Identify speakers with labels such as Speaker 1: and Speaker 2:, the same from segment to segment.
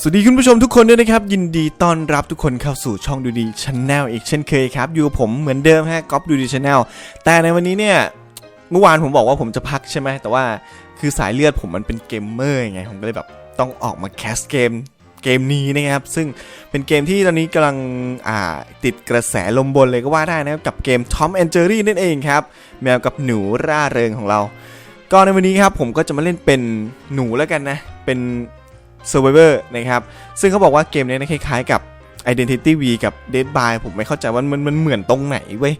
Speaker 1: สวัสดีคุณผู้ชมทุกคนด้วยนะครับ ยินดีต้อนรับทุกคนเข้าสู่ช่องดูดีช n แนลอีกเช่นเคยครับ อยู่กับผมเหมือนเดิมฮะก๊อฟดูดีช n แนลแต่ในวันนี้เนี่ยเมื่อวานผมบอกว่าผมจะพักใช่ไหมแต่ว่าคือสายเลือดผมมันเป็นเกมเมอร์ไงผมก็เลยแบบต้องออกมาแคสเกมเกมนี้นะครับ ซึ่งเป็นเกมที่ตอนนี้กำลังอ่าติดกระแสลมบนเลยก็ว่าได้นะครับ กับเกม Tom and Jerry นั่นเองครับ แมวกับหนูร่าเริงของเรา ก็ในวันนี้ครับผมก็จะมาเล่นเป็นหนูแล้วกันนะ เป็น Survivor นะครับ ซึ่งเขาบอกว่าเกมนี้นะคล้ายๆกับ Identity V กับ Dead by ผมไม่เข้าใจว่ามันมันเหมือนตรงไหนเว้ย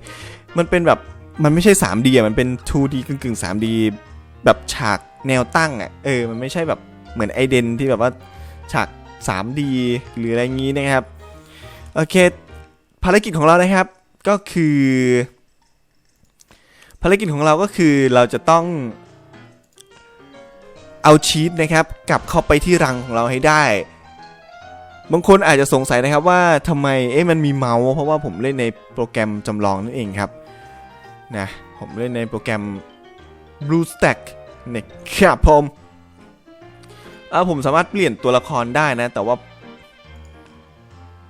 Speaker 1: มันเป็นแบบมันไม่ใช่ 3D อะ มันเป็น 2D กึ่งๆ 3D แบบฉากแนวตั้งอะ เออ มันไม่ใช่แบบเหมือนไอเดนที่แบบว่าฉาก 3D หรืออะไรงี้นะครับ โอเค ภารกิจของเรานะครับ ก็คือ ภารกิจของเราก็คือเราจะต้อง เอาชีตนะครับกลับเข้าไปที่รังของเราให้ได้ บางคนอาจจะสงสัยนะครับว่าทำไมเอ๊ะมันมีเมาส์เพราะว่าผมเล่นในโปรแกรมจำลองนั่นเองครับนะผมเล่นในโปรแกรม BlueStack นะครับผมเออผมสามารถเปลี่ยนตัวละครได้นะ แต่ว่า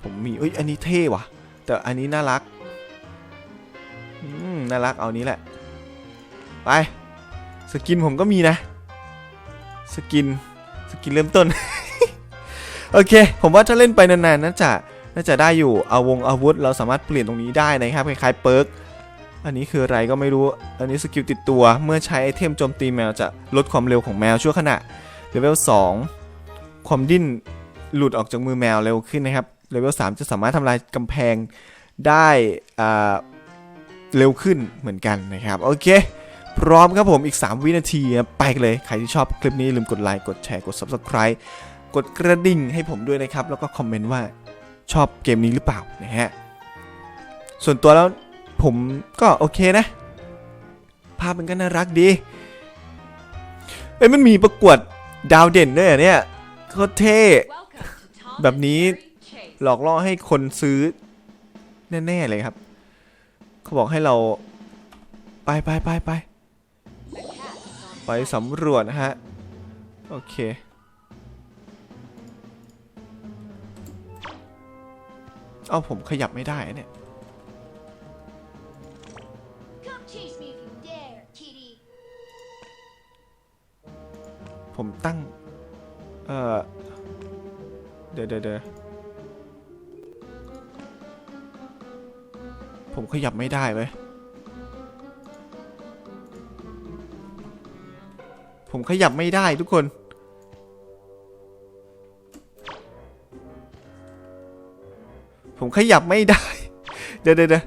Speaker 1: ผมมีเอ้ยอันนี้เท่ว่ะ แต่อันนี้น่ารักอืมน่ารักเอานี้แหละ ไป สกินผมก็มีนะ สกิน สกินเริ่มต้น โอเค ผมว่าถ้าเล่นไปนานๆน่าจะน่าจะได้อยู่ เอาวงอาวุธ เราสามารถเปลี่ยนตรงนี้ได้นะครับ คล้ายๆเปิร์ก อันนี้คืออะไรก็ไม่รู้ อันนี้สกิลติดตัว เมื่อใช้ไอเทมโจมตีแมวจะลดความเร็วของแมวชั่วขณะ เลเวล 2 ความดิ้นหลุดออกจากมือแมวเร็วขึ้นนะครับ เลเวล 3 จะสามารถทำลายกำแพงได้อ่าเร็วขึ้นเหมือนกันนะครับ โอเค พร้อมครับผมอีก 3 วินาที ไปเลย ใครที่ชอบคลิปนี้ลืมกดไลค์กดแชร์กด Subscribe กดกระดิ่งให้ผมด้วยนะครับ แล้วก็คอมเมนต์ว่าชอบเกมนี้หรือเปล่านะฮะส่วนตัวแล้วผมก็โอเคนะ ภาพมันก็น่ารักดีเอ้ยมันมีประกวดดาวเด่นด้วยเนี่ยโคตรเท่แบบนี้หลอกล่อให้คนซื้อ แน่ ๆ เลยครับ เขาบอกให้เรา ไปไปไปไป ไปสำรวจนะฮะ โอเค เอาผมขยับไม่ได้เนี่ย
Speaker 2: Come chase me if you dare, kitty.
Speaker 1: ผมตั้ง เอ่อเดี๋ยวเดี๋ยวเดี๋ยวผมขยับไม่ได้เว้ย ผมขยับไม่ได้ทุกคน ผมขยับไม่ได้เดี๋ยวเดี๋ยวเดี๋ยว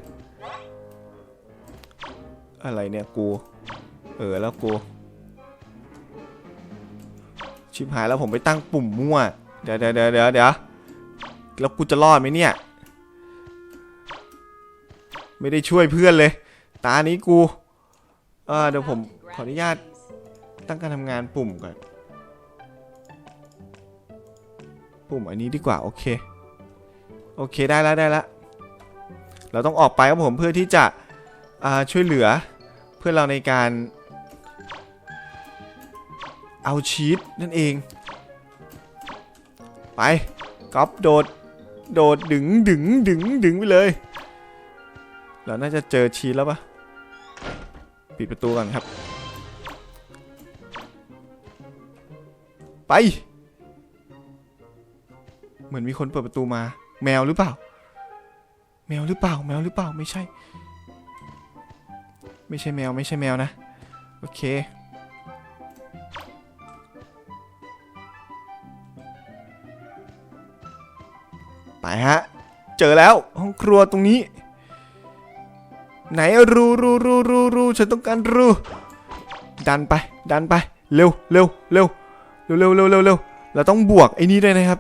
Speaker 1: อะไรเนี่ยกู เออแล้วกู ชิบหายแล้วผมไปตั้งปุ่มมั่วเดี๋ยวเดี๋ยวเดี๋ยวเดี๋ยวเดี๋ยวแล้วกูจะรอดไหมเนี่ย ไม่ได้ช่วยเพื่อนเลย ตานี้กู เออเดี๋ยวผมขออนุญาต ตั้งการทำงานปุ่มก่อน ปุ่มอันนี้ดีกว่า โอเค โอเคได้แล้วได้แล้วเราต้องออกไปครับผมเพื่อที่จะช่วยเหลือเพื่อเราในการ เอาชีตนั่นเอง ไปก๊อปโดด โดดดึงดึงดึงดึงไปเลย เราน่าจะเจอชีตแล้วปะปิดประตูก่อนครับ ไป เหมือนมีคนเปิดประตูมา แมวหรือเปล่า แมวหรือเปล่า แมวหรือเปล่าไม่ใช่ ไม่ใช่แมวไม่ใช่แมวนะ โอเคไปฮะ เจอแล้วห้องครัวตรงนี้ ไหนรูรูรูรูรูฉันต้องการรูดันไป ดันไป เร็วเร็วเร็ว เร็วเร็วเร็วเร็วเราต้องบวกไอ้นี้ด้วยนะครับ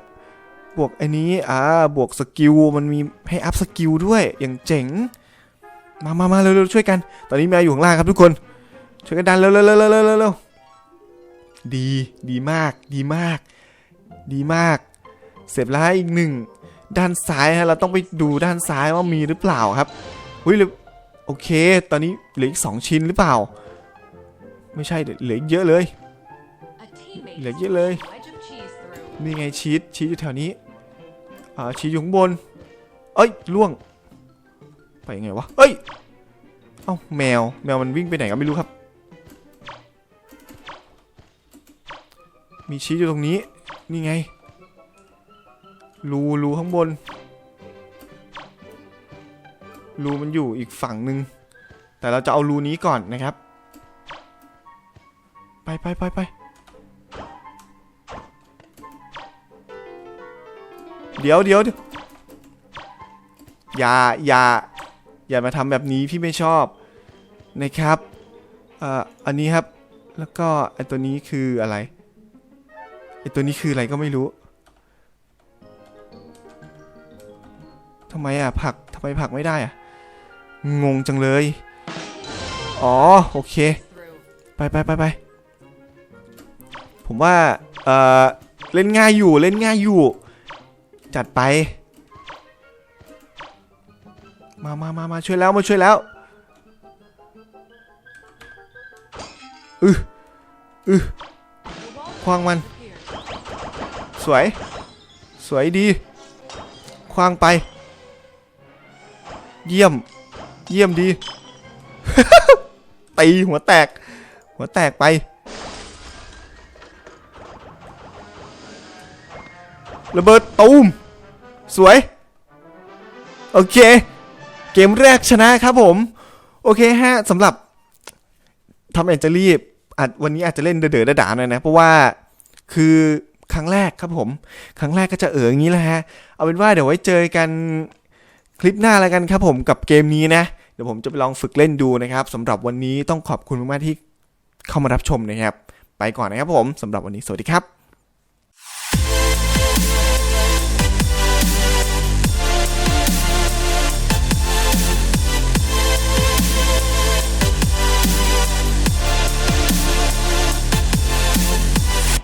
Speaker 1: บวกไอ้นี้อ่าบวกสกิลมันมีให้อัพสกิลด้วยอย่างเจ๋ง มามามาเร็วเร็วช่วยกัน ตอนนี้แมวอยู่ข้างล่างครับทุกคน ช่วยกันดันเร็วเร็วเร็วเร็วเร็วเร็วเร็วดีดีมาก ดีมาก ดีมาก เสร็จแล้วอีกหนึ่งด้านซ้ายฮะเราต้องไปดูด้านซ้ายว่ามีหรือเปล่าครับอุ้ยเลือโอเค ตอนนี้เหลืออีกสองชิ้นหรือเปล่า ไม่ใช่เหลืออีกเยอะเลย
Speaker 3: A teammate
Speaker 1: Là
Speaker 3: has
Speaker 1: với Lê.
Speaker 3: pushed a wedge of cheese through.
Speaker 1: นี่ไงชีสชีสอยู่แถวนี้ อ่าชีสอยู่ข้างบน เอ้ยล่วง ไปยังไงวะ เอ้ย เอ้าแมวแมวมันวิ่งไปไหนก็ไม่รู้ครับ มีชีสอยู่ตรงนี้ นี่ไง รูรูข้างบน รูมันอยู่อีกฝั่งหนึ่ง แต่เราจะเอารูนี้ก่อนนะครับ ไปไปไปไป เดี๋ยวเดี๋ยวเดี๋ยวอย่าอย่าอย่ามาทำแบบนี้พี่ไม่ชอบนะครับเอ่ออันนี้ครับแล้วก็ไอตัวนี้คืออะไรไอตัวนี้คืออะไรก็ไม่รู้ทำไมอะผักทำไมผักไม่ได้อะงงจังเลย อ๋อ โอเค ไปไปไปไปผมว่า เออเล่นง่ายอยู่เล่นง่ายอยู่ จัดไป มามามามาช่วยแล้วมาช่วยแล้วอืออือคว้างมัน สวย สวยดี คว้างไป เยี่ยม เยี่ยมดี ตีหัวแตก หัวแตกไป ระเบิดตูม สวย โอเค เกมแรกชนะครับผม โอเคฮะสำหรับทำเอนจะรีบอาจวันนี้อาจจะเล่นเด๋อๆด่าหน่อยนะ เพราะว่าคือครั้งแรกครับผม ครั้งแรกก็จะเอออย่างนี้แหละฮะ เอาเป็นว่าเดี๋ยวไว้เจอกันคลิปหน้าแล้วกันครับผมกับเกมนี้นะ เดี๋ยวผมจะไปลองฝึกเล่นดูนะครับสำหรับวันนี้ต้องขอบคุณมากๆที่เข้ามารับชมนะครับ ไปก่อนนะครับผมสำหรับวันนี้สวัสดีครับ